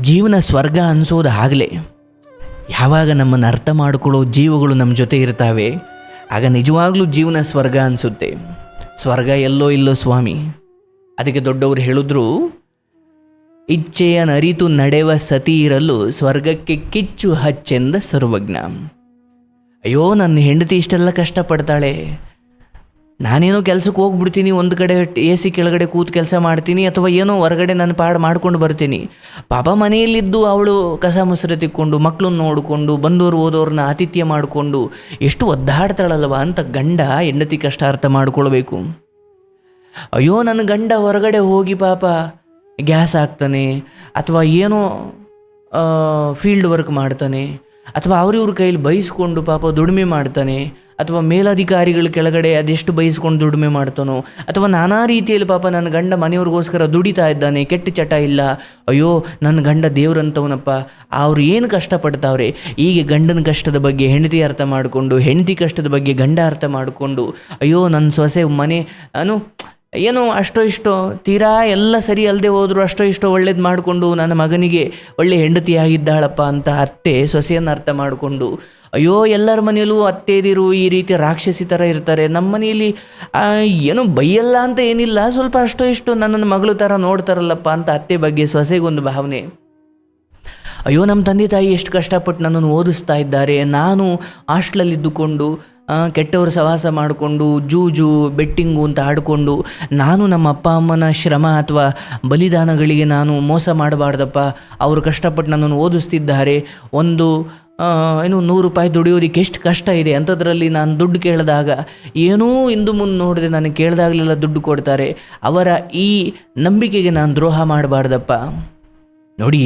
ಜೀವನ ಸ್ವರ್ಗ ಅನಿಸೋದು ಆಗಲೇ. ಯಾವಾಗ ನಮ್ಮನ್ನು ಅರ್ಥ ಮಾಡಿಕೊಳ್ಳೋ ಜೀವಗಳು ನಮ್ಮ ಜೊತೆ ಇರ್ತಾವೆ, ಆಗ ನಿಜವಾಗ್ಲೂ ಜೀವನ ಸ್ವರ್ಗ ಅನಿಸುತ್ತೆ. ಸ್ವರ್ಗ ಎಲ್ಲೋ ಇಲ್ಲೋ ಸ್ವಾಮಿ. ಅದಕ್ಕೆ ದೊಡ್ಡವರು ಹೇಳಿದ್ರು, ಇಚ್ಛೆಯ ನರಿತು ನಡೆವ ಸತಿ ಇರಲು ಸ್ವರ್ಗಕ್ಕೆ ಕಿಚ್ಚು ಹಚ್ಚೆಂದ ಸರ್ವಜ್ಞ. ಅಯ್ಯೋ, ನನ್ನ ಹೆಂಡತಿ ಇಷ್ಟೆಲ್ಲ ಕಷ್ಟಪಡ್ತಾಳೆ. ನಾನೇನೋ ಕೆಲಸಕ್ಕೆ ಹೋಗ್ಬಿಡ್ತೀನಿ, ಒಂದು ಕಡೆ ಎ ಸಿ ಕೆಳಗಡೆ ಕೂತು ಕೆಲಸ ಮಾಡ್ತೀನಿ, ಅಥವಾ ಏನೋ ಹೊರಗಡೆ ನನ್ನ ಪಾಡು ಮಾಡ್ಕೊಂಡು ಬರ್ತೀನಿ. ಪಾಪ ಮನೆಯಲ್ಲಿದ್ದು ಅವಳು ಕಸ ಮುಸುರೆ ತಿಕ್ಕೊಂಡು ಮಕ್ಕಳನ್ನ ನೋಡಿಕೊಂಡು ಬಂದವರು ಓದೋರನ್ನ ಆತಿಥ್ಯ ಮಾಡಿಕೊಂಡು, ಎಷ್ಟು ಒದ್ದಾಡ್ತಾಳಲ್ವ ಅಂತ ಗಂಡ ಹೆಂಡತಿ ಕಷ್ಟಾರ್ಥ ಮಾಡ್ಕೊಳ್ಬೇಕು. ಅಯ್ಯೋ, ನನ್ನ ಗಂಡ ಹೊರಗಡೆ ಹೋಗಿ ಪಾಪ ಗ್ಯಾಸ್ ಹಾಕ್ತಾನೆ, ಅಥವಾ ಏನೋ ಫೀಲ್ಡ್ ವರ್ಕ್ ಮಾಡ್ತಾನೆ ಅಥವಾ ಅವರಿವ್ರ ಕೈಯಲ್ಲಿ ಬಯಸ್ಕೊಂಡು ಪಾಪ ದುಡಿಮೆ ಮಾಡ್ತಾನೆ, ಅಥವಾ ಮೇಲಧಿಕಾರಿಗಳ ಕೆಳಗಡೆ ಅದೆಷ್ಟು ಬಯಸ್ಕೊಂಡು ದುಡಿಮೆ ಮಾಡ್ತಾನೋ, ಅಥವಾ ನಾನಾ ರೀತಿಯಲ್ಲಿ ಪಾಪ ನನ್ನ ಗಂಡ ಮನೆಯವ್ರಿಗೋಸ್ಕರ ದುಡಿತಾ ಇದ್ದಾನೆ, ಕೆಟ್ಟ ಚಟ ಇಲ್ಲ, ಅಯ್ಯೋ, ನನ್ನ ಗಂಡ ದೇವ್ರಂತವನಪ್ಪ, ಅವ್ರು ಏನು ಕಷ್ಟಪಡ್ತಾವ್ರೆ? ಈಗ ಗಂಡನ ಕಷ್ಟದ ಬಗ್ಗೆ ಹೆಂಡತಿ ಅರ್ಥ ಮಾಡಿಕೊಂಡು, ಹೆಂಡತಿ ಕಷ್ಟದ ಬಗ್ಗೆ ಗಂಡ ಅರ್ಥ ಮಾಡಿಕೊಂಡು, ಅಯ್ಯೋ, ನನ್ನ ಸೊಸೆ ಮನೆ, ಅನು ಏನೋ ಅಷ್ಟೋ ಇಷ್ಟೋ ತೀರಾ ಎಲ್ಲ ಸರಿ ಅಲ್ಲದೆ ಹೋದರೂ ಅಷ್ಟೋ ಇಷ್ಟೋ ಒಳ್ಳೇದು ಮಾಡಿಕೊಂಡು ನನ್ನ ಮಗನಿಗೆ ಒಳ್ಳೆ ಹೆಂಡತಿಯಾಗಿದ್ದಾಳಪ್ಪ ಅಂತ ಅತ್ತೆ ಸೊಸೆಯನ್ನು ಅರ್ಥ ಮಾಡಿಕೊಂಡು, ಅಯ್ಯೋ ಎಲ್ಲರ ಮನೆಯಲ್ಲೂ ಅತ್ತೆದಿರು ಈ ರೀತಿ ರಾಕ್ಷಸಿ ಥರ ಇರ್ತಾರೆ ನಮ್ಮ ಮನೆಯಲ್ಲಿ ಏನು ಬೈಯಲ್ಲ ಅಂತ ಏನಿಲ್ಲ, ಸ್ವಲ್ಪ ಅಷ್ಟೋ ಇಷ್ಟು ನನ್ನನ್ನು ಮಗಳು ಥರ ನೋಡ್ತಾರಲ್ಲಪ್ಪ ಅಂತ ಅತ್ತೆ ಬಗ್ಗೆ ಸೊಸೆಗೊಂದು ಭಾವನೆ. ಅಯ್ಯೋ ನಮ್ಮ ತಂದೆ ತಾಯಿ ಎಷ್ಟು ಕಷ್ಟಪಟ್ಟು ನನ್ನನ್ನು ಓದಿಸ್ತಾ ಇದ್ದಾರೆ, ನಾನು ಹಾಸ್ಟ್ಲಲ್ಲಿದ್ದುಕೊಂಡು ಕೆಟ್ಟವರ ಸವಾಸ ಮಾಡಿಕೊಂಡು ಜೂಜು, ಬೆಟ್ಟಿಂಗು ಅಂತ ಆಡಿಕೊಂಡು ನಾನು ನಮ್ಮ ಅಪ್ಪ ಅಮ್ಮನ ಶ್ರಮ ಅಥವಾ ಬಲಿದಾನಗಳಿಗೆ ನಾನು ಮೋಸ ಮಾಡಬಾರ್ದಪ್ಪ. ಅವರು ಕಷ್ಟಪಟ್ಟು ನನ್ನನ್ನು ಓದಿಸ್ತಿದ್ದಾರೆ. ಒಂದು ಏನು ನೂರು ರೂಪಾಯಿ ದುಡಿಯೋದಕ್ಕೆ ಎಷ್ಟು ಕಷ್ಟ ಇದೆ ಅಂಥದ್ರಲ್ಲಿ ನಾನು ದುಡ್ಡು ಕೇಳಿದಾಗ ಏನೂ ಇಂದು ಮುಂದೆ ನೋಡಿದೆ ನನಗೆ ಕೇಳಿದಾಗಲೆಲ್ಲ ದುಡ್ಡು ಕೊಡ್ತಾರೆ. ಅವರ ಈ ನಂಬಿಕೆಗೆ ನಾನು ದ್ರೋಹ ಮಾಡಬಾರ್ದಪ್ಪ. ನೋಡಿ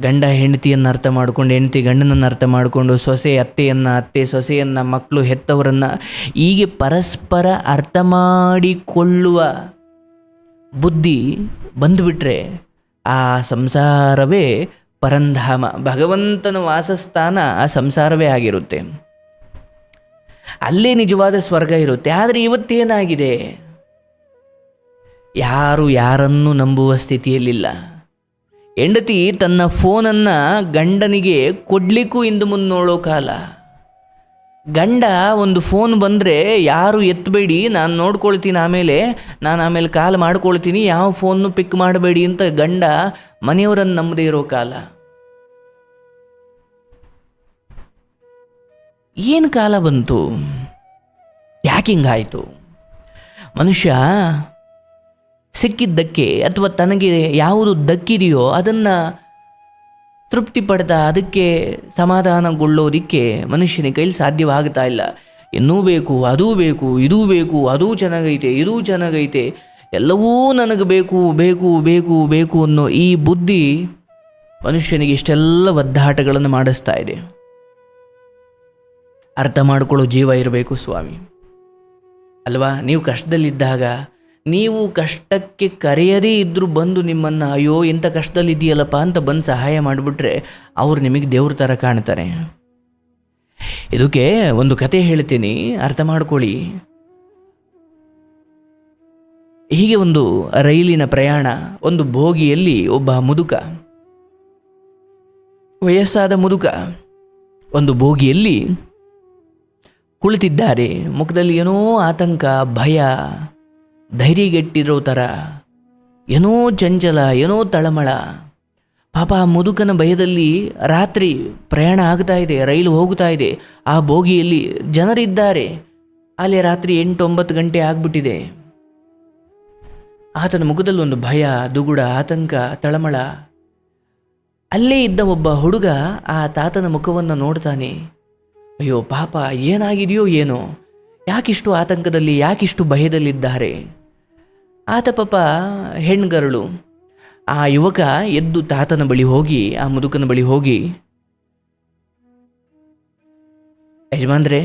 ಗಂಡ ಹೆಂಡತಿಯನ್ನು ಅರ್ಥ ಮಾಡಿಕೊಂಡು, ಹೆಂಡತಿ ಗಂಡನನ್ನು ಅರ್ಥ ಮಾಡಿಕೊಂಡು, ಸೊಸೆ ಅತ್ತೆಯನ್ನು, ಅತ್ತೆ ಸೊಸೆಯನ್ನು ಮಕ್ಕಳು ಹೆತ್ತವರನ್ನು ಹೀಗೆ ಪರಸ್ಪರ ಅರ್ಥ ಮಾಡಿಕೊಳ್ಳುವ ಬುದ್ಧಿ ಬಂದುಬಿಟ್ರೆ ಆ ಸಂಸಾರವೇ ಪರಂಧಾಮ. ಭಗವಂತನ ವಾಸಸ್ಥಾನ ಆ ಸಂಸಾರವೇ ಆಗಿರುತ್ತೆ. ಅಲ್ಲೇ ನಿಜವಾದ ಸ್ವರ್ಗ ಇರುತ್ತೆ. ಆದರೆ ಇವತ್ತೇನಾಗಿದೆ? ಯಾರು ಯಾರನ್ನು ನಂಬುವ ಸ್ಥಿತಿಯಲ್ಲಿಲ್ಲ. ಹೆಂಡತಿ ತನ್ನ ಫೋನನ್ನು ಗಂಡನಿಗೆ ಕೊಡ್ಲಿಕ್ಕೂ ಇಂದು ಮುಂದೆ ನೋಡೋ ಕಾಲ. ಗಂಡ ಒಂದು ಫೋನ್ ಬಂದರೆ ಯಾರು ಎತ್ತಬೇಡಿ ನಾನು ನೋಡ್ಕೊಳ್ತೀನಿ ಆಮೇಲೆ, ನಾನು ಆಮೇಲೆ ಕಾಲ್ ಮಾಡ್ಕೊಳ್ತೀನಿ, ಯಾವ ಫೋನ್ನು ಪಿಕ್ ಮಾಡಬೇಡಿ ಅಂತ ಗಂಡ ಮನೆಯವರನ್ನು ನಂಬದೇ ಇರೋ ಕಾಲ. ಏನು ಕಾಲ ಬಂತು? ಯಾಕೆ ಹಿಂಗಾಯಿತು? ಮನುಷ್ಯ ಸಿಕ್ಕಿದ್ದಕ್ಕೆ ಅಥವಾ ತನಗೆ ಯಾವುದು ದಕ್ಕಿದೆಯೋ ಅದನ್ನು ತೃಪ್ತಿ ಪಡೆದ ಅದಕ್ಕೆ ಸಮಾಧಾನಗೊಳ್ಳೋದಕ್ಕೆ ಮನುಷ್ಯನ ಕೈಲಿ ಸಾಧ್ಯವಾಗ್ತಾ ಇಲ್ಲ. ಇನ್ನೂ ಬೇಕು, ಅದೂ ಬೇಕು, ಇದೂ ಬೇಕು, ಅದೂ ಚೆನ್ನಾಗೈತೆ, ಇದೂ ಚೆನ್ನಾಗೈತೆ, ಎಲ್ಲವೂ ನನಗೆ ಬೇಕು ಬೇಕು ಬೇಕು ಬೇಕು ಅನ್ನೋ ಈ ಬುದ್ಧಿ ಮನುಷ್ಯನಿಗೆ ಇಷ್ಟೆಲ್ಲ ಒದ್ದಾಟಗಳನ್ನು ಮಾಡಿಸ್ತಾ ಇದೆ. ಅರ್ಥ ಮಾಡಿಕೊಳ್ಳೋ ಜೀವ ಇರಬೇಕು ಸ್ವಾಮಿ. ಅಲ್ವಾ? ನೀವು ಕಷ್ಟದಲ್ಲಿದ್ದಾಗ ನೀವು ಕಷ್ಟಕ್ಕೆ ಕರೆಯದೇ ಇದ್ದರೂ ಬಂದು ನಿಮ್ಮನ್ನು, ಅಯ್ಯೋ, ಇಂಥ ಕಷ್ಟದಲ್ಲಿದೆಯಲ್ಲಪ್ಪ ಅಂತ ಬಂದು ಸಹಾಯ ಮಾಡಿಬಿಟ್ರೆ ಅವ್ರು ನಿಮಗೆ ದೇವ್ರ ಥರ ಕಾಣ್ತಾರೆ. ಇದಕ್ಕೆ ಒಂದು ಕತೆ ಹೇಳ್ತೀನಿ, ಅರ್ಥ ಮಾಡ್ಕೊಳ್ಳಿ. ಹೀಗೆ ಒಂದು ರೈಲಿನ ಪ್ರಯಾಣ, ಒಂದು ಭೋಗಿಯಲ್ಲಿ ಒಬ್ಬ ಮುದುಕ, ವಯಸ್ಸಾದ ಮುದುಕ, ಒಂದು ಭೋಗಿಯಲ್ಲಿ ಕುಳಿತಿದ್ದಾರೆ. ಮುಖದಲ್ಲಿ ಏನೋ ಆತಂಕ, ಭಯ ಧೈರ್ಯಗೆಟ್ಟಿರೋ ಥರ, ಏನೋ ಚಂಚಲ, ಏನೋ ತಳಮಳ. ಪಾಪ ಆ ಮುದುಕನ ಭಯದಲ್ಲಿ ರಾತ್ರಿ ಪ್ರಯಾಣ ಆಗ್ತಾ ಇದೆ, ರೈಲು ಹೋಗ್ತಾ ಇದೆ. ಆ ಬೋಗಿಯಲ್ಲಿ ಜನರಿದ್ದಾರೆ. ಅಲ್ಲಿ ರಾತ್ರಿ ಎಂಟು ಒಂಬತ್ತು ಗಂಟೆ ಆಗ್ಬಿಟ್ಟಿದೆ. ಆತನ ಮುಖದಲ್ಲಿ ಒಂದು ಭಯ, ದುಗುಡ, ಆತಂಕ, ತಳಮಳ. ಅಲ್ಲೇ ಇದ್ದ ಒಬ್ಬ ಹುಡುಗ ಆ ತಾತನ ಮುಖವನ್ನು ನೋಡ್ತಾನೆ. ಅಯ್ಯೋ ಪಾಪ, ಏನಾಗಿದೆಯೋ ಏನೋ. ಯಾಕಿಷ್ಟು ಆತಂಕದಲ್ಲಿ, ಯಾಕಿಷ್ಟು ಭಯದಲ್ಲಿದ್ದಾರೆ? ಆತ ಪಾಪ ಹೆಣ್ಗರಳು. ಆ ಯುವಕ ಎದ್ದು ತಾತನ ಬಳಿ ಹೋಗಿ, ಆ ಮುದುಕನ ಬಳಿ ಹೋಗಿ, ಯಜಮಾನ್ರೆ,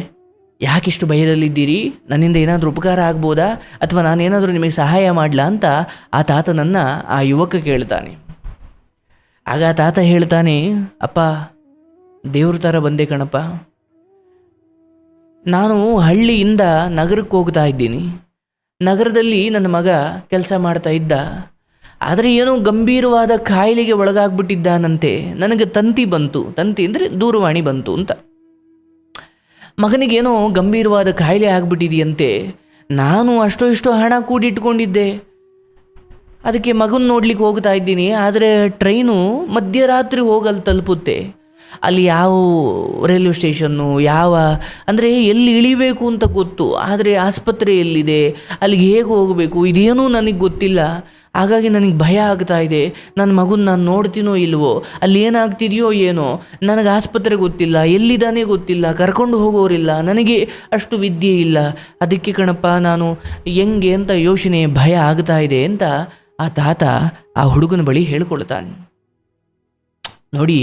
ಯಾಕಿಷ್ಟು ಭಯದಲ್ಲಿದ್ದೀರಿ ನನ್ನಿಂದ ಏನಾದರೂ ಉಪಕಾರ ಆಗ್ಬೋದಾ? ಅಥವಾ ನಾನೇನಾದರೂ ನಿಮಗೆ ಸಹಾಯ ಮಾಡಲಾ ಅಂತ ಆ ತಾತನನ್ನು ಆ ಯುವಕ ಕೇಳ್ತಾನೆ. ಆಗ ಆ ತಾತ ಹೇಳ್ತಾನೆ, ಅಪ್ಪ, ದೇವ್ರ ಥರ ಬಂದೆ ಕಣಪ್ಪ. ನಾನು ಹಳ್ಳಿಯಿಂದ ನಗರಕ್ಕೆ ಹೋಗ್ತಾ ಇದ್ದೀನಿ. ನಗರದಲ್ಲಿ ನನ್ನ ಮಗ ಕೆಲಸ ಮಾಡ್ತಾ ಇದ್ದ. ಆದರೆ ಏನೋ ಗಂಭೀರವಾದ ಕಾಯಿಲೆಗೆ ಒಳಗಾಗ್ಬಿಟ್ಟಿದ್ದಾನಂತೆ. ನನಗೆ ತಂತಿ ಬಂತು. ತಂತಿ ಅಂದರೆ ದೂರವಾಣಿ ಬಂತು ಅಂತ. ಮಗನಿಗೇನೋ ಗಂಭೀರವಾದ ಕಾಯಿಲೆ ಆಗ್ಬಿಟ್ಟಿದೆಯಂತೆ. ನಾನು ಅಷ್ಟೋ ಇಷ್ಟೋ ಹಣ ಕೂಡಿಟ್ಕೊಂಡಿದ್ದೆ. ಅದಕ್ಕೆ ಮಗನ ನೋಡ್ಲಿಕ್ಕೆ ಹೋಗ್ತಾ ಇದ್ದೀನಿ. ಆದರೆ ಟ್ರೈನು ಮಧ್ಯರಾತ್ರಿ ಹೋಗಲ್ಲಿ ತಲುಪುತ್ತೆ. ಅಲ್ಲಿ ಯಾವ ರೈಲ್ವೆ ಸ್ಟೇಷನ್ನು, ಯಾವ, ಅಂದರೆ ಎಲ್ಲಿ ಇಳಿಬೇಕು ಅಂತ ಗೊತ್ತು, ಆದರೆ ಆಸ್ಪತ್ರೆ ಎಲ್ಲಿದೆ ಅಲ್ಲಿಗೆ ಹೇಗೆ ಹೋಗಬೇಕು, ಇದೇನೂ ನನಗೆ ಗೊತ್ತಿಲ್ಲ. ಹಾಗಾಗಿ ನನಗೆ ಭಯ ಆಗ್ತಾ ಇದೆ. ನನ್ನ ಮಗುನ ನಾನು ನೋಡ್ತೀನೋ ಇಲ್ವೋ, ಅಲ್ಲಿ ಏನಾಗ್ತಿದೆಯೋ ಏನೋ, ನನಗೆ ಆಸ್ಪತ್ರೆ ಗೊತ್ತಿಲ್ಲ, ಎಲ್ಲಿದ್ದಾನೆ ಗೊತ್ತಿಲ್ಲ, ಕರ್ಕೊಂಡು ಹೋಗೋರಿಲ್ಲ, ನನಗೆ ಅಷ್ಟು ವಿದ್ಯೆ ಇಲ್ಲ. ಅದಕ್ಕೆ ಕಣಪ್ಪ, ನಾನು ಹೆಂಗೆ ಅಂತ ಯೋಚನೆ, ಭಯ ಆಗ್ತಾ ಇದೆ ಅಂತ ಆ ತಾತ ಆ ಹುಡುಗನ ಬಳಿ ಹೇಳ್ಕೊಳ್ತಾನೆ. ನೋಡಿ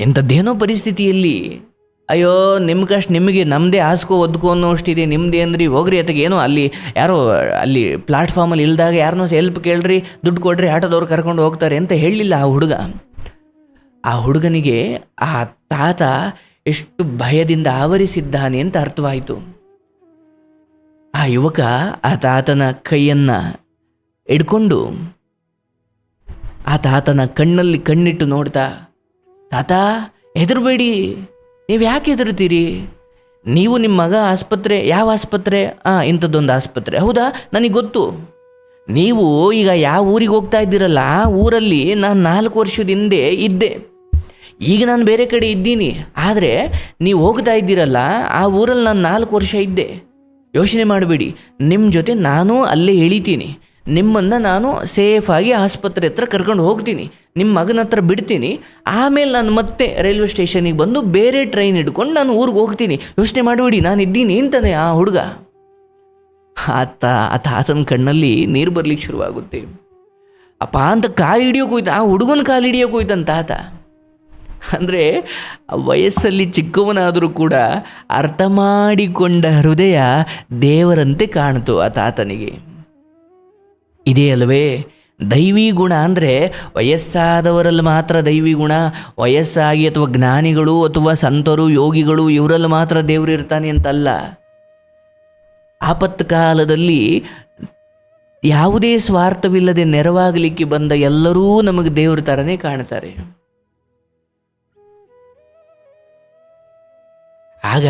ಎಂಥದ್ದೇನೋ ಪರಿಸ್ಥಿತಿಯಲ್ಲಿ, ಅಯ್ಯೋ ನಿಮ್ಮ ಕಷ್ಟ, ನಿಮಗೆ ನಮ್ಮದೇ ಹಾಸ್ಕೋ, ಒದ್ಕೋ ಅನ್ನೋ ಅಷ್ಟಿದೆ ನಿಮ್ಮದೇ ಅಂದ್ರಿ, ಹೋಗ್ರಿ ಅದಕ್ಕೆ ಏನೋ ಅಲ್ಲಿ, ಯಾರೋ, ಅಲ್ಲಿ ಪ್ಲಾಟ್ಫಾರ್ಮಲ್ಲಿ ಇಲ್ದಾಗ ಯಾರನ್ನೋ ಹೆಲ್ಪ್ ಕೇಳ್ರಿ, ದುಡ್ಡು ಕೊಡ್ರಿ, ಆಟೋದವ್ರು ಕರ್ಕೊಂಡು ಹೋಗ್ತಾರೆ ಅಂತ ಹೇಳಲಿಲ್ಲ ಆ ಹುಡುಗ. ಆ ಹುಡುಗನಿಗೆ ಆ ತಾತ ಎಷ್ಟು ಭಯದಿಂದ ಆವರಿಸಿದ್ದಾನೆ ಅಂತ ಅರ್ಥವಾಯಿತು. ಆ ಯುವಕ ಆ ತಾತನ ಕೈಯನ್ನು ಹಿಡ್ಕೊಂಡು, ಆ ತಾತನ ಕಣ್ಣಲ್ಲಿ ಕಣ್ಣಿಟ್ಟು ನೋಡ್ತಾ ತಾತ, ಹೆದರಬೇಡಿ. ನೀವು ಯಾಕೆ ಹೆದರ್ತೀರಿ ನೀವು ನಿಮ್ಮ ಮಗ ಆಸ್ಪತ್ರೆ, ಯಾವ ಆಸ್ಪತ್ರೆ? ಹಾಂ ಇಂಥದ್ದೊಂದು ಆಸ್ಪತ್ರೆ. ಹೌದಾ? ನನಗೆ ಗೊತ್ತು. ನೀವು ಈಗ ಯಾವ ಊರಿಗೆ ಹೋಗ್ತಾ ಇದ್ದೀರಲ್ಲ ಊರಲ್ಲಿ ನಾನು ನಾಲ್ಕು ವರ್ಷದ ಹಿಂದೆ ಇದ್ದೆ. ಈಗ ನಾನು ಬೇರೆ ಕಡೆ ಇದ್ದೀನಿ. ಆದರೆ ನೀವು ಹೋಗ್ತಾ ಇದ್ದೀರಲ್ಲ, ಆ ಊರಲ್ಲಿ ನಾನು ನಾಲ್ಕು ವರ್ಷ ಇದ್ದೆ. ಯೋಚನೆ ಮಾಡಬೇಡಿ. ನಿಮ್ಮ ಜೊತೆ ನಾನು ಅಲ್ಲೇ ಇಳಿತೀನಿ ನಿಮ್ಮನ್ನು ನಾನು ಸೇಫಾಗಿ ಆಸ್ಪತ್ರೆ ಹತ್ರ ಕರ್ಕೊಂಡು ಹೋಗ್ತೀನಿ. ನಿಮ್ಮ ಮಗನ ಹತ್ರ ಬಿಡ್ತೀನಿ. ಆಮೇಲೆ ನಾನು ಮತ್ತೆ ರೈಲ್ವೆ ಸ್ಟೇಷನಿಗೆ ಬಂದು ಬೇರೆ ಟ್ರೈನ್ ಹಿಡ್ಕೊಂಡು ನಾನು ಊರಿಗೆ ಹೋಗ್ತೀನಿ. ಯೋಚನೆ ಮಾಡಿಬಿಡಿ, ನಾನು ಇದ್ದೀನಿ ಅಂತಾನೆ ಆ ಹುಡುಗ. ಆತ ಆ ತಾತನ ಕಣ್ಣಲ್ಲಿ ನೀರು ಬರ್ಲಿಕ್ಕೆ ಶುರುವಾಗುತ್ತೆ. ಅಪ್ಪ ಅಂತ ಕಾಲು ಹಿಡಿಯೋಕೆ ಹೋಯ್ತು, ಆ ಹುಡುಗನ ಕಾಲು ಹಿಡಿಯೋಕೆ ಹೋಯ್ತಂತ ತಾತ ಅಂದರೆ ವಯಸ್ಸಲ್ಲಿ ಚಿಕ್ಕವನಾದರೂ ಕೂಡ ಅರ್ಥ ಮಾಡಿಕೊಂಡ ಹೃದಯ ದೇವರಂತೆ ಕಾಣಿತು ಆ ತಾತನಿಗೆ ಇದೇ ಅಲ್ವೇ? ದೈವಿ ಗುಣ ಅಂದರೆ ವಯಸ್ಸಾದವರಲ್ಲಿ ಮಾತ್ರ ದೈವಿ ಗುಣ, ವಯಸ್ಸಾಗಿ ಅಥವಾ ಜ್ಞಾನಿಗಳು ಅಥವಾ ಸಂತರು, ಯೋಗಿಗಳು, ಇವರಲ್ಲಿ ಮಾತ್ರ ದೇವರು ಇರ್ತಾನೆ ಅಂತಲ್ಲ. ಆಪತ್ತು ಕಾಲದಲ್ಲಿ ಯಾವುದೇ ಸ್ವಾರ್ಥವಿಲ್ಲದೆ ನೆರವಾಗಲಿಕ್ಕೆ ಬಂದ ಎಲ್ಲರೂ ನಮಗೆ ದೇವ್ರ ಥರನೇ ಕಾಣ್ತಾರೆ. ಆಗ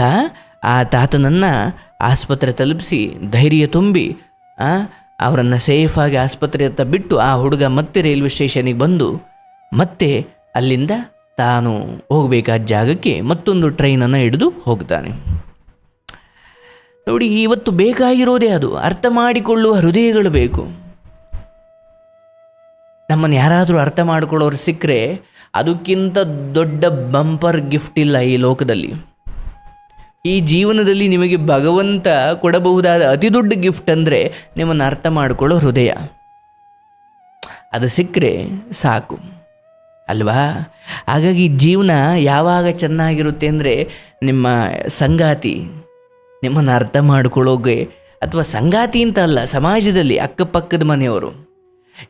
ಆ ತಾತನನ್ನು ಆಸ್ಪತ್ರೆ ತಲುಪಿಸಿ ಧೈರ್ಯ ತುಂಬಿ ಅವರನ್ನು ಸೇಫಾಗಿ ಆಸ್ಪತ್ರೆ ಹತ್ತ ಬಿಟ್ಟು ಆ ಹುಡುಗ ಮತ್ತೆ ರೈಲ್ವೆ ಸ್ಟೇಷನಿಗೆ ಬಂದು ಮತ್ತೆ ಅಲ್ಲಿಂದ ತಾನು ಹೋಗಬೇಕಾದ ಜಾಗಕ್ಕೆ ಮತ್ತೊಂದು ಟ್ರೈನನ್ನು ಹಿಡಿದು ಹೋಗ್ತಾನೆ. ನೋಡಿ, ಇವತ್ತು ಬೇಕಾಗಿರೋದೇ ಅದು. ಅರ್ಥ ಮಾಡಿಕೊಳ್ಳುವ ಹೃದಯಗಳು ಬೇಕು. ನಮ್ಮನ್ನು ಯಾರಾದರೂ ಅರ್ಥ ಮಾಡಿಕೊಳ್ಳೋರು ಸಿಕ್ಕರೆ ಅದಕ್ಕಿಂತ ದೊಡ್ಡ ಬಂಪರ್ ಗಿಫ್ಟ್ ಇಲ್ಲ ಈ ಲೋಕದಲ್ಲಿ. ಈ ಜೀವನದಲ್ಲಿ ನಿಮಗೆ ಭಗವಂತ ಕೊಡಬಹುದಾದ ಅತಿ ದೊಡ್ಡ ಗಿಫ್ಟ್ ಅಂದರೆ ನಿಮ್ಮನ್ನು ಅರ್ಥ ಮಾಡಿಕೊಳ್ಳೋ ಹೃದಯ. ಅದು ಸಿಕ್ಕರೆ ಸಾಕು. ಅಲ್ವಾ? ಹಾಗಾಗಿ ಜೀವನ ಯಾವಾಗ ಚೆನ್ನಾಗಿರುತ್ತೆ ಅಂದರೆ ನಿಮ್ಮ ಸಂಗಾತಿ, ನಿಮ್ಮನ್ನು ಅರ್ಥ ಮಾಡ್ಕೊಳ್ಳೋಗೆ ಅಥವಾ ಸಂಗಾತಿ ಅಂತ ಅಲ್ಲ, ಸಮಾಜದಲ್ಲಿ ಅಕ್ಕಪಕ್ಕದ ಮನೆಯವರು.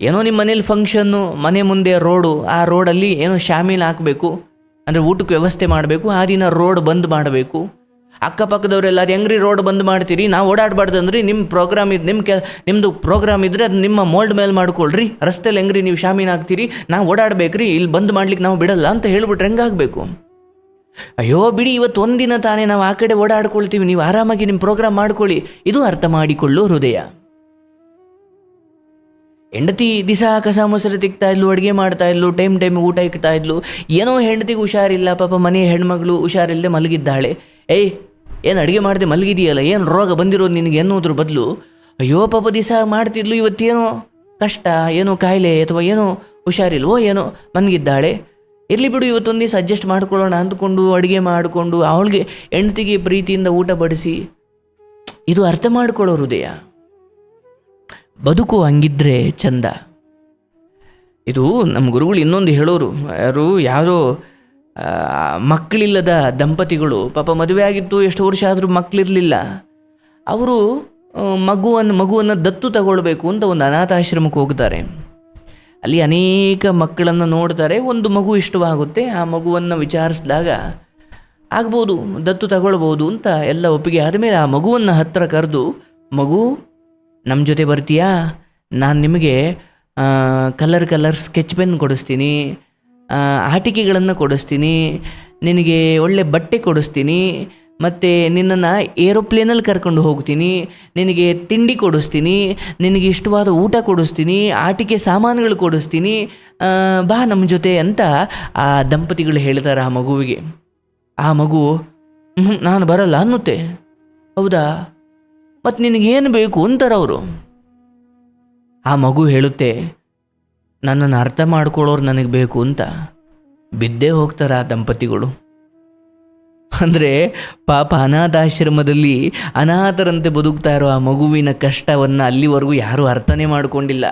ಏನೋ ನಿಮ್ಮ ಮನೇಲಿ ಫಂಕ್ಷನ್ನು ಮನೆ ಮುಂದೆ ರೋಡು ಆ ರೋಡಲ್ಲಿ ಏನೋ ಶಾಮೀಲ್ ಹಾಕಬೇಕು, ಅಂದರೆ ಊಟಕ್ಕೆ ವ್ಯವಸ್ಥೆ ಮಾಡಬೇಕು, ಆ ದಿನ ರೋಡ್ ಬಂದ್ ಮಾಡಬೇಕು. ಅಕ್ಕಪಕ್ಕದವರೆಲ್ಲ, ಅದು ಹೆಂಗ್ರಿ ರೋಡ್ ಬಂದ್ ಮಾಡ್ತೀರಿ? ನಾವು ಓಡಾಡಬಾರ್ದು ಅಂದ್ರೆ. ನಿಮ್ಮ ಪ್ರೋಗ್ರಾಮ್ ಇದು ನಿಮ್ಮ ಕೆ ನಿಮ್ಮದು ಪ್ರೋಗ್ರಾಮ್ ಇದ್ದರೆ ಅದು ನಿಮ್ಮ ಮೋಲ್ಡ್ ಮೇಲೆ ಮಾಡ್ಕೊಳ್ರಿ. ರಸ್ತೆಯಲ್ಲಿ ಹೆಂಗ್ರಿ ನೀವು ಶಾಮೀನ್ ಆಗ್ತೀರಿ? ನಾವು ಓಡಾಡ್ಬೇಕ್ರಿ. ಇಲ್ಲಿ ಬಂದ್ ಮಾಡ್ಲಿಕ್ಕೆ ನಾವು ಬಿಡಲ್ಲ ಅಂತ ಹೇಳ್ಬಿಟ್ರೆ ಹೆಂಗಾಗಬೇಕು ಅಯ್ಯೋ, ಬಿಡಿ, ಇವತ್ತು ಒಂದಿನ ತಾನೇ ನಾವು ಆ ಕಡೆ ಓಡಾಡ್ಕೊಳ್ತೀವಿ. ನೀವು ಆರಾಮಾಗಿ ನಿಮ್ಮ ಪ್ರೋಗ್ರಾಮ್ ಮಾಡ್ಕೊಳ್ಳಿ. ಇದು ಅರ್ಥ ಮಾಡಿಕೊಳ್ಳು ಹೃದಯ. ಹೆಂಡತಿ ದಿಸ ಕಸ ಮೊಸರು ತಿಕ್ತಾ ಇದ್ಲು, ಅಡುಗೆ ಮಾಡ್ತಾ ಇದ್ಲು, ಟೈಮ್ ಟೈಮ್ ಊಟ ಇಕ್ತಾ ಇದ್ಲು. ಏನೋ ಹೆಂಡತಿಗೆ ಹುಷಾರಿಲ್ಲ, ಪಾಪ ಮನೆ ಹೆಣ್ಮಗಳು ಹುಷಾರಿಲ್ಲದೆ ಮಲಗಿದ್ದಾಳೆ. ಏಯ್ ಏನು ಅಡುಗೆ ಮಾಡದೆ ಮಲಗಿದೆಯಲ್ಲ? ಏನು ರೋಗ ಬಂದಿರೋದು ನಿನಗೆ ಎನ್ನುವುದ್ರ ಬದಲು? ಅಯ್ಯೋ ಪಾಪ ದಿವಸ ಮಾಡ್ತಿದ್ಲು ಇವತ್ತೇನೋ ಕಷ್ಟ ಏನೋ ಕಾಯಿಲೆ ಅಥವಾ ಏನೋ ಹುಷಾರಿಲ್ವೋ ಏನೋ ಮನಗಿದ್ದಾಳೆ. ಇರಲಿ ಬಿಡು ಇವತ್ತೊಂದು ದಿವಸ ಅಡ್ಜಸ್ಟ್ ಮಾಡ್ಕೊಳ್ಳೋಣ ಅಂದ್ಕೊಂಡು ಅಡುಗೆ ಮಾಡಿಕೊಂಡು ಅವಳಿಗೆ ಹೆಂಡತಿಗೆ ಪ್ರೀತಿಯಿಂದ ಊಟ ಬಡಿಸಿ. ಇದು ಅರ್ಥ ಮಾಡ್ಕೊಳ್ಳೋ ಹೃದಯ. ಬದುಕು ಹಂಗಿದ್ರೆ ಚಂದ. ಇದು ನಮ್ಮ ಗುರುಗಳು ಇನ್ನೊಂದು ಹೇಳೋರು. ಯಾರು ಆ, ಮಕ್ಕಳಿಲ್ಲದ ದಂಪತಿಗಳು, ಪಾಪ ಮದುವೆ ಆಗಿತ್ತು, ಎಷ್ಟು ವರ್ಷ ಆದರೂ ಮಕ್ಕಳಿರಲಿಲ್ಲ ಅವರು ಮಗುವನ್ನು ಮಗುವನ್ನು ದತ್ತು ತಗೊಳ್ಬೇಕು ಅಂತ ಒಂದು ಅನಾಥಾಶ್ರಮಕ್ಕೆ ಹೋಗ್ತಾರೆ. ಅಲ್ಲಿ ಅನೇಕ ಮಕ್ಕಳನ್ನು ನೋಡ್ತಾರೆ, ಒಂದು ಮಗು ಇಷ್ಟವಾಗುತ್ತೆ, ಆ ಮಗುವನ್ನು ವಿಚಾರಿಸಿದಾಗ ಆಗ್ಬೋದು, ದತ್ತು ತಗೊಳ್ಬೋದು ಅಂತ ಎಲ್ಲ ಒಪ್ಪಿಗೆ ಆದಮೇಲೆ ಆ ಮಗುವನ್ನು ಹತ್ತಿರ ಕರೆದು, ಮಗು ನಮ್ಮ ಜೊತೆ ಬರ್ತೀಯಾ? ನಾನು ನಿಮಗೆ ಕಲರ್ ಕಲರ್ ಸ್ಕೆಚ್ ಪೆನ್ ಕೊಡಿಸ್ತೀನಿ. ಆಟಿಕೆಗಳನ್ನು ಕೊಡಿಸ್ತೀನಿ ನಿನಗೆ ಒಳ್ಳೆ ಬಟ್ಟೆ ಕೊಡಿಸ್ತೀನಿ ಮತ್ತು ನಿನ್ನನ್ನು ಏರೋಪ್ಲೇನಲ್ಲಿ ಕರ್ಕೊಂಡು ಹೋಗ್ತೀನಿ ನಿನಗೆ ತಿಂಡಿ ಕೊಡಿಸ್ತೀನಿ ನಿನಗೆ ಇಷ್ಟವಾದ ಊಟ ಕೊಡಿಸ್ತೀನಿ ಆಟಿಕೆ ಸಾಮಾನುಗಳು ಕೊಡಿಸ್ತೀನಿ ಬಾ ನಮ್ಮ ಜೊತೆ ಅಂತ ಆ ದಂಪತಿಗಳು ಹೇಳ್ತಾರೆ ಆ ಮಗುವಿಗೆ. ಆ ಮಗು "ಹ್ಮ್, ನಾನು ಬರಲ್ಲ ಅನ್ನುತ್ತೆ. ಹೌದಾ? ಮತ್ತು ನಿನಗೇನು ಬೇಕು? ಅಂತಾರೆ ಅವರು. ಆ ಮಗು ಹೇಳುತ್ತೆ ನನ್ನನ್ನು ಅರ್ಥ ಮಾಡ್ಕೊಳ್ಳೋರು ನನಗೆ ಬೇಕು ಅಂತ ಬಿದ್ದೇ ಹೋಗ್ತಾರೆ ಆ ದಂಪತಿಗಳು. ಅಂದರೆ ಪಾಪ ಅನಾಥಾಶ್ರಮದಲ್ಲಿ ಅನಾಥರಂತೆ ಬದುಕ್ತಾ ಇರೋ ಆ ಮಗುವಿನ ಕಷ್ಟವನ್ನು ಅಲ್ಲಿವರೆಗೂ ಯಾರೂ ಅರ್ಥನೇ ಮಾಡಿಕೊಂಡಿಲ್ಲ.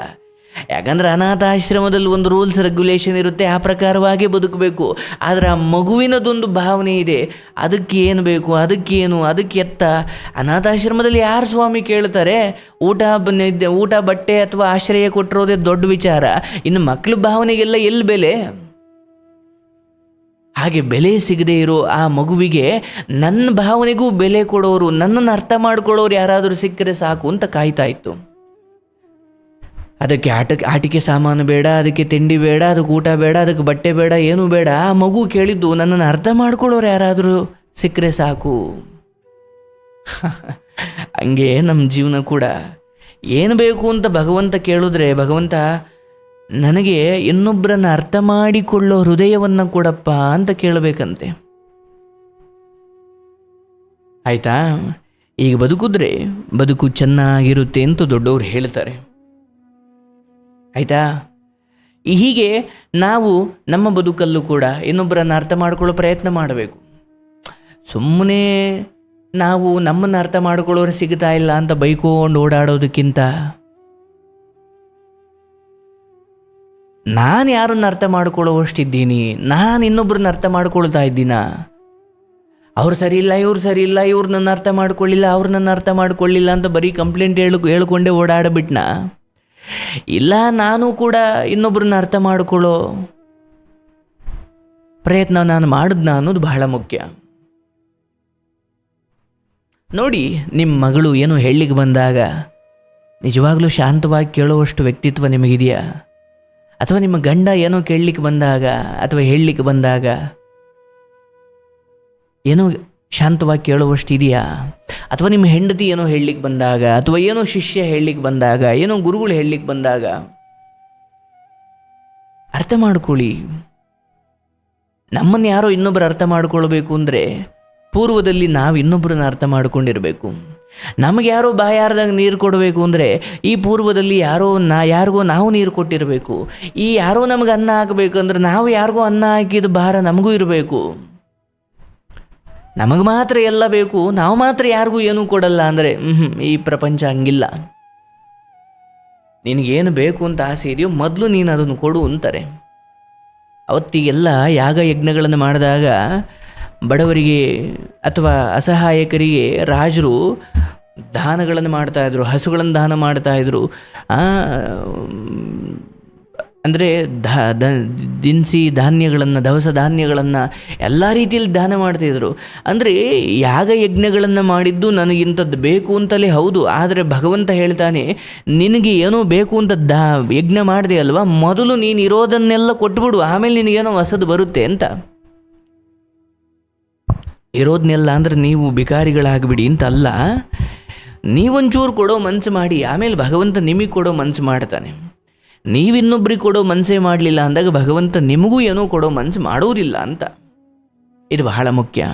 ಯಾಕಂದ್ರೆ ಅನಾಥಾಶ್ರಮದಲ್ಲಿ ಒಂದು ರೂಲ್ಸ್ ರೆಗ್ಯುಲೇಷನ್ ಇರುತ್ತೆ, ಆ ಪ್ರಕಾರವಾಗಿ ಬದುಕಬೇಕು. ಆದರೆ ಆ ಮಗುವಿನದೊಂದು ಭಾವನೆ ಇದೆ, ಅದಕ್ಕೆ ಏನು ಬೇಕು ಅದಕ್ಕೇನು ಅದಕ್ಕೆ ಎತ್ತ? ಅನಾಥಾಶ್ರಮದಲ್ಲಿ ಯಾರು ಸ್ವಾಮಿ ಕೇಳ್ತಾರೆ? ಊಟ ಊಟ, ಬಟ್ಟೆ ಅಥವಾ ಆಶ್ರಯ ಕೊಟ್ಟಿರೋದೇ ದೊಡ್ಡ ವಿಚಾರ. ಇನ್ನು ಮಕ್ಕಳ ಭಾವನೆಗೆಲ್ಲ ಎಲ್ಲಿ ಬೆಲೆ? ಹಾಗೆ ಬೆಲೆ ಸಿಗದೆ ಇರೋ ಆ ಮಗುವಿಗೆ ನನ್ನ ಭಾವನೆಗೂ ಬೆಲೆ ಕೊಡೋರು, ನನ್ನನ್ನು ಅರ್ಥ ಮಾಡ್ಕೊಳ್ಳೋರು ಯಾರಾದರೂ ಸಿಕ್ಕರೆ ಸಾಕು ಅಂತ ಕಾಯ್ತಾ ಇತ್ತು. ಅದಕ್ಕೆ ಆಟ, ಆಟಿಕೆ ಸಾಮಾನು ಬೇಡ, ಅದಕ್ಕೆ ತಿಂಡಿ ಬೇಡ, ಅದಕ್ಕೆ ಊಟ ಬೇಡ, ಅದಕ್ಕೆ ಬಟ್ಟೆ ಬೇಡ, ಏನೂ ಬೇಡ. ಮಗು ಕೇಳಿದ್ದು, ನನ್ನನ್ನು ಅರ್ಥ ಮಾಡ್ಕೊಳ್ಳೋರು ಯಾರಾದರೂ ಸಿಕ್ಕರೆ ಸಾಕು. ಹಂಗೆ ನಮ್ಮ ಜೀವನ ಕೂಡ. ಏನು ಬೇಕು ಅಂತ ಭಗವಂತ ಕೇಳಿದ್ರೆ, ಭಗವಂತ ನನಗೆ ಇನ್ನೊಬ್ಬರನ್ನ ಅರ್ಥ ಮಾಡಿಕೊಳ್ಳೋ ಹೃದಯವನ್ನು ಕೊಡಪ್ಪ ಅಂತ ಕೇಳಬೇಕಂತೆ. ಆಯ್ತಾ? ಈಗ ಬದುಕಿದ್ರೆ ಬದುಕು ಚೆನ್ನಾಗಿರುತ್ತೆ ಅಂತ ದೊಡ್ಡವರು ಹೇಳ್ತಾರೆ. ಆಯ್ತಾ? ಹೀಗೆ ನಾವು ನಮ್ಮ ಬದುಕಲ್ಲೂ ಕೂಡ ಇನ್ನೊಬ್ಬರನ್ನು ಅರ್ಥ ಮಾಡ್ಕೊಳ್ಳೋ ಪ್ರಯತ್ನ ಮಾಡಬೇಕು. ಸುಮ್ಮನೆ ನಾವು ನಮ್ಮನ್ನು ಅರ್ಥ ಮಾಡಿಕೊಳ್ಳೋರು ಸಿಗ್ತಾ ಇಲ್ಲ ಅಂತ ಬೈಕೊಂಡು ಓಡಾಡೋದಕ್ಕಿಂತ ನಾನು ಯಾರನ್ನ ಅರ್ಥ ಮಾಡ್ಕೊಳ್ಳೋವಷ್ಟಿದ್ದೀನಿ, ನಾನು ಇನ್ನೊಬ್ಬರನ್ನ ಅರ್ಥ ಮಾಡ್ಕೊಳ್ತಾ ಇದ್ದೀನ? ಅವ್ರು ಸರಿ ಇಲ್ಲ, ಇವ್ರು ಸರಿ ಇಲ್ಲ, ಇವ್ರು ನನ್ನ ಅರ್ಥ ಮಾಡ್ಕೊಳ್ಳಿಲ್ಲ, ಅವ್ರು ನನ್ನ ಅರ್ಥ ಮಾಡ್ಕೊಳ್ಳಿಲ್ಲ ಅಂತ ಬರೀ ಕಂಪ್ಲೇಂಟ್ ಹೇಳ್, ಹೇಳ್ಕೊಂಡೇ ಓಡಾಡಬಿಟ್ನ? ಇಲ್ಲ, ನಾನು ಕೂಡ ಇನ್ನೊಬ್ಬರನ್ನ ಅರ್ಥ ಮಾಡಿಕೊಳ್ಳೋ ಪ್ರಯತ್ನ ನಾನು ಮಾಡಿದ್ನ ಅನ್ನೋದು ಬಹಳ ಮುಖ್ಯ. ನೋಡಿ ನಿಮ್ಮ ಮಗಳು ಏನು ಹೇಳಲಿಕ್ಕೆ ಬಂದಾಗ ನಿಜವಾಗ್ಲೂ ಶಾಂತವಾಗಿ ಕೇಳುವಷ್ಟು ವ್ಯಕ್ತಿತ್ವ ನಿಮಗಿದೆಯಾ? ಅಥವಾ ನಿಮ್ಮ ಗಂಡ ಏನೋ ಕೇಳಲಿಕ್ಕೆ ಬಂದಾಗ ಅಥವಾ ಹೇಳಲಿಕ್ಕೆ ಬಂದಾಗ ಏನೋ ಶಾಂತವಾಗಿ ಕೇಳುವಷ್ಟು ಇದೆಯಾ? ಅಥವಾ ನಿಮ್ಮ ಹೆಂಡತಿ ಏನೋ ಹೇಳಲಿಕ್ಕೆ ಬಂದಾಗ, ಅಥವಾ ಏನೋ ಶಿಷ್ಯ ಹೇಳಲಿಕ್ಕೆ ಬಂದಾಗ, ಏನೋ ಗುರುಗಳು ಹೇಳಲಿಕ್ಕೆ ಬಂದಾಗ, ಅರ್ಥ ಮಾಡ್ಕೊಳ್ಳಿ. ನಮ್ಮನ್ನು ಯಾರೋ ಇನ್ನೊಬ್ಬರು ಅರ್ಥ ಮಾಡ್ಕೊಳ್ಬೇಕು ಅಂದರೆ ಪೂರ್ವದಲ್ಲಿ ನಾವು ಇನ್ನೊಬ್ಬರನ್ನ ಅರ್ಥ ಮಾಡ್ಕೊಂಡಿರಬೇಕು. ನಮಗೆ ಯಾರೋ ಬಾಯಾರ್ದಾಗ ನೀರು ಕೊಡಬೇಕು ಅಂದರೆ ಈ ಪೂರ್ವದಲ್ಲಿ ಯಾರೋ ನಾ, ಯಾರಿಗೋ ನಾವು ನೀರು ಕೊಟ್ಟಿರಬೇಕು. ಈ ಯಾರೋ ನಮಗೆ ಅನ್ನ ಹಾಕಬೇಕಂದ್ರೆ ನಾವು ಯಾರಿಗೋ ಅನ್ನ ಹಾಕಿದ ಭಾರ ನಮಗೂ ಇರಬೇಕು. ನಮಗೆ ಮಾತ್ರ ಎಲ್ಲ ಬೇಕು, ನಾವು ಮಾತ್ರ ಯಾರಿಗೂ ಏನೂ ಕೊಡಲ್ಲ ಅಂದರೆ ಈ ಪ್ರಪಂಚ ಹಂಗಿಲ್ಲ. ನಿನಗೇನು ಬೇಕು ಅಂತ ಆಸೆ ಇದೆಯೋ, ಮೊದಲು ನೀನು ಅದನ್ನು ಕೊಡು ಅಂತಾರೆ. ಅವತ್ತಿಗೆಲ್ಲ ಯಾಗ ಯಜ್ಞಗಳನ್ನು ಮಾಡಿದಾಗ, ಬಡವರಿಗೆ ಅಥವಾ ಅಸಹಾಯಕರಿಗೆ ರಾಜರು ದಾನಗಳನ್ನು ಮಾಡ್ತಾಯಿದ್ರು ಹಸುಗಳನ್ನು ದಾನ ಮಾಡ್ತಾಯಿದ್ರು ಅಂದರೆ ಧ ದಿನಸಿ ಧಾನ್ಯಗಳನ್ನು, ದವಸ ಧಾನ್ಯಗಳನ್ನು ಎಲ್ಲ ರೀತಿಯಲ್ಲಿ ದಾನ ಮಾಡ್ತಿದ್ರು ಅಂದರೆ ಯಾಗ ಯಜ್ಞಗಳನ್ನು ಮಾಡಿದ್ದು ನನಗಿಂಥದ್ದು ಬೇಕು ಅಂತಲೇ ಹೌದು. ಆದರೆ ಭಗವಂತ ಹೇಳ್ತಾನೆ, ನಿನಗೆ ಏನೋ ಬೇಕು ಅಂತ ದಾ, ಯಜ್ಞ ಮಾಡಿದೆ ಅಲ್ವಾ? ಮೊದಲು ನೀನು ಇರೋದನ್ನೆಲ್ಲ ಕೊಟ್ಬಿಡು, ಆಮೇಲೆ ನಿನಗೇನೋ ಹೊಸದು ಬರುತ್ತೆ ಅಂತ. ಇರೋದನ್ನೆಲ್ಲ ಅಂದರೆ ನೀವು ಬಿಕಾರಿಗಳಾಗ್ಬಿಡಿ ಅಂತ ಅಲ್ಲ ನೀವೊಂಚೂರು ಕೊಡೋ ಮನಸ್ಸು ಮಾಡಿ, ಆಮೇಲೆ ಭಗವಂತ ನಿಮಗೆ ಕೊಡೋ ಮನಸ್ಸು ಮಾಡ್ತಾನೆ. ನೀವಿನ್ನೊಬ್ರಿಗೆ ಕೊಡೋ ಮನಸ್ಸೇ ಮಾಡಲಿಲ್ಲ ಅಂದಾಗ ಭಗವಂತ ನಿಮಗೂ ಏನೂ ಕೊಡೋ ಮನಸ್ಸು ಮಾಡೋದಿಲ್ಲ ಅಂತ. ಇದು ಬಹಳ ಮುಖ್ಯ.